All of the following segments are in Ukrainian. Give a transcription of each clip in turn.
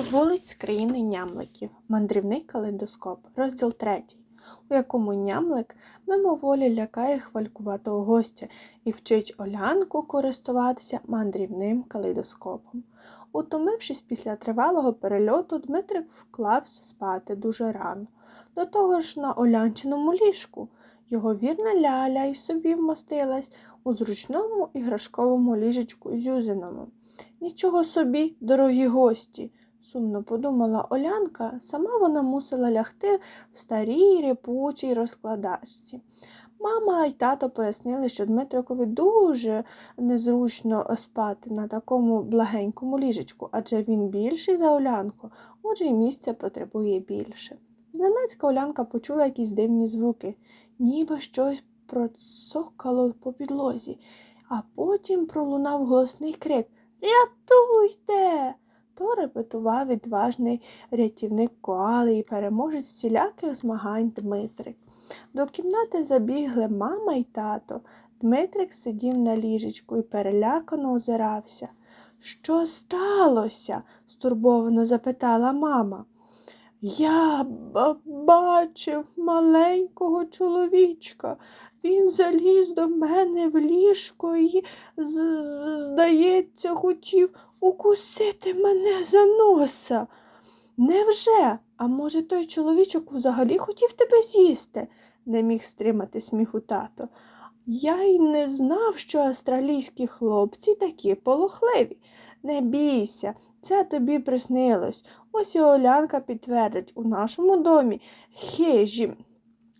Вулиць країни нямликів. Мандрівний калейдоскоп. Розділ третій, у якому нямлик мимоволі лякає хвалькуватого гостя і вчить Олянку користуватися мандрівним калейдоскопом. Утомившись після тривалого перельоту, Дмитрик вклався спати дуже рано. До того ж на Олянчиному ліжку. Його вірна ляля й собі вмостилась у зручному іграшковому ліжечку зюзиному. Нічого собі, дорогі гості, сумно подумала Олянка, сама вона мусила лягти в старій репучій розкладачці. Мама й тато пояснили, що Дмитрикові дуже незручно спати на такому благенькому ліжечку, адже він більший за Олянку, отже й місця потребує більше. Зненацька Олянка почула якісь дивні звуки, ніби щось процокало по підлозі, а потім пролунав голосний крик Рятуйте! То репетував відважний рятівник коали і переможець всіляких змагань Дмитрик. До кімнати забігли мама й тато. Дмитрик сидів на ліжечку і перелякано озирався. Що сталося? стурбовано запитала мама. Я бачив маленького чоловічка. Він заліз до мене в ліжко і, здається, хотів укусити мене за носа. Невже? А може, той чоловічок взагалі хотів тебе з'їсти? не міг стримати сміху тато. Я й не знав, що австралійські хлопці такі полохливі. Не бійся, це тобі приснилось. Ось і Олянка підтвердить, у нашому домі хижі.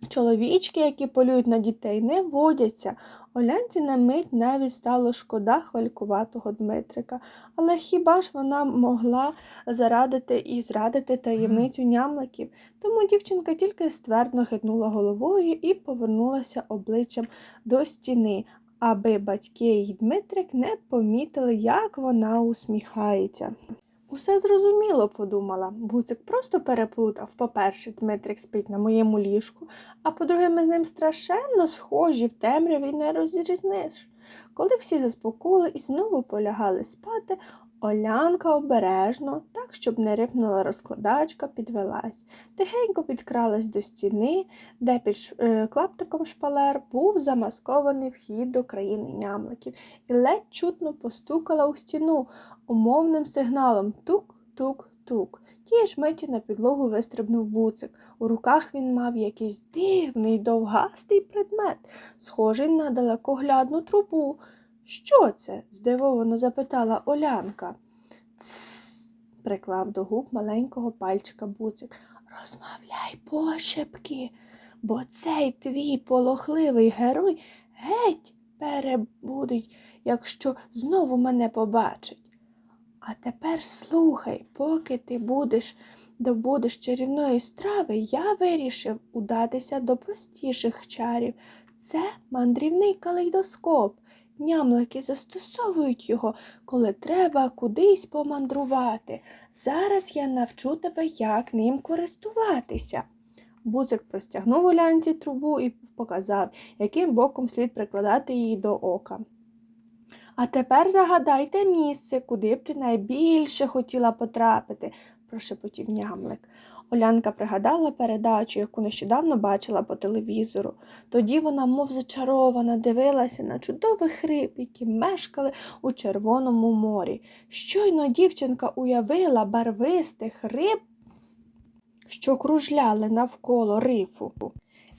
Чоловічки, які полюють на дітей, не водяться. Олянці на мить навіть стало шкода хвалькуватого Дмитрика. Але хіба ж вона могла зарадити і зрадити таємницю нямликів? Тому дівчинка тільки ствердно хитнула головою і повернулася обличчям до стіни, аби батьки й Дмитрик не помітили, як вона усміхається. Усе зрозуміло, подумала. Буцик просто переплутав. По-перше, Дмитрик спить на моєму ліжку, а по-друге, ми з ним страшенно схожі в темряві не розрізниш. Коли всі заспокоїли і знову полягали спати, Олянка обережно, так, щоб не рипнула розкладачка, підвелась. Тихенько підкралась до стіни, де під е, клаптиком шпалер був замаскований вхід до країни нямликів, і ледь чутно постукала у стіну умовним сигналом тук-тук-тук. Тієї ж миті на підлогу вистрибнув буцик. У руках він мав якийсь дивний довгастий предмет, схожий на далекоглядну трубу. Що це? здивовано запитала Олянка. Тсс, приклав до губ маленького пальчика буцик. Розмовляй пошепки, бо цей твій полохливий герой геть перебудить, якщо знову мене побачить. А тепер слухай, поки ти будеш добудеш чарівної страви, я вирішив удатися до простіших чарів. Це мандрівний калейдоскоп. Нямлики застосовують його, коли треба кудись помандрувати. Зараз я навчу тебе, як ним користуватися. Бузик простягнув Олянці трубу і показав, яким боком слід прикладати її до ока. А тепер загадайте місце, куди б ти найбільше хотіла потрапити, прошепотів нямлик. Олянка пригадала передачу, яку нещодавно бачила по телевізору. Тоді вона, мов зачарована, дивилася на чудових риб, які мешкали у Червоному морі. Щойно дівчинка уявила барвистих риб, що кружляли навколо рифу.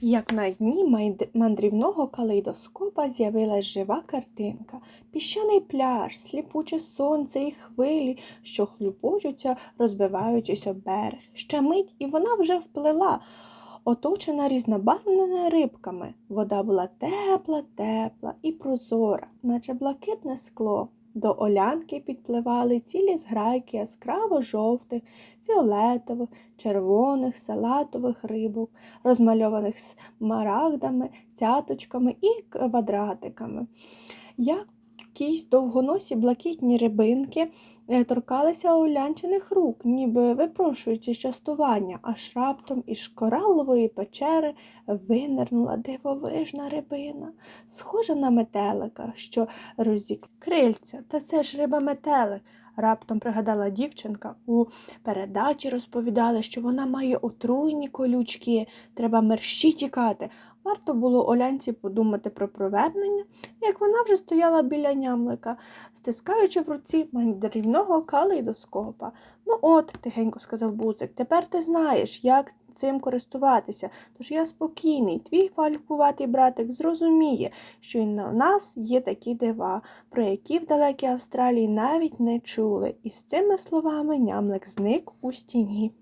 Як на дні мандрівного калейдоскопа з'явилась жива картинка, піщаний пляж, сліпуче сонце і хвилі, що хлюпочуться, розбиваючись об берег. Ще мить, і вона вже вплила, оточена різнобарвними рибками. Вода була тепла, тепла і прозора, наче блакитне скло. До олянки підпливали цілі зграйки яскраво жовтих, фіолетових, червоних, салатових рибок, розмальованих смарагдами, цяточками і квадратиками. Якісь довгоносі блакитні рибинки е, торкалися олянчиних рук, ніби випрошуючи частування, аж раптом із коралової печери винирнула дивовижна рибина, схожа на метелика, що розік крильця. Та це ж риба метелик. Раптом пригадала дівчинка. У передачі розповідали, що вона має отруйні колючки, треба мерщі тікати. Варто було Олянці подумати про провернення, як вона вже стояла біля нямлика, стискаючи в руці мандрівного калейдоскопа. Ну от, тихенько сказав Бузик, тепер ти знаєш, як цим користуватися. Тож я спокійний, твій фалькуватий братик зрозуміє, що і на нас є такі дива, про які в далекій Австралії навіть не чули. І з цими словами нямлик зник у стіні.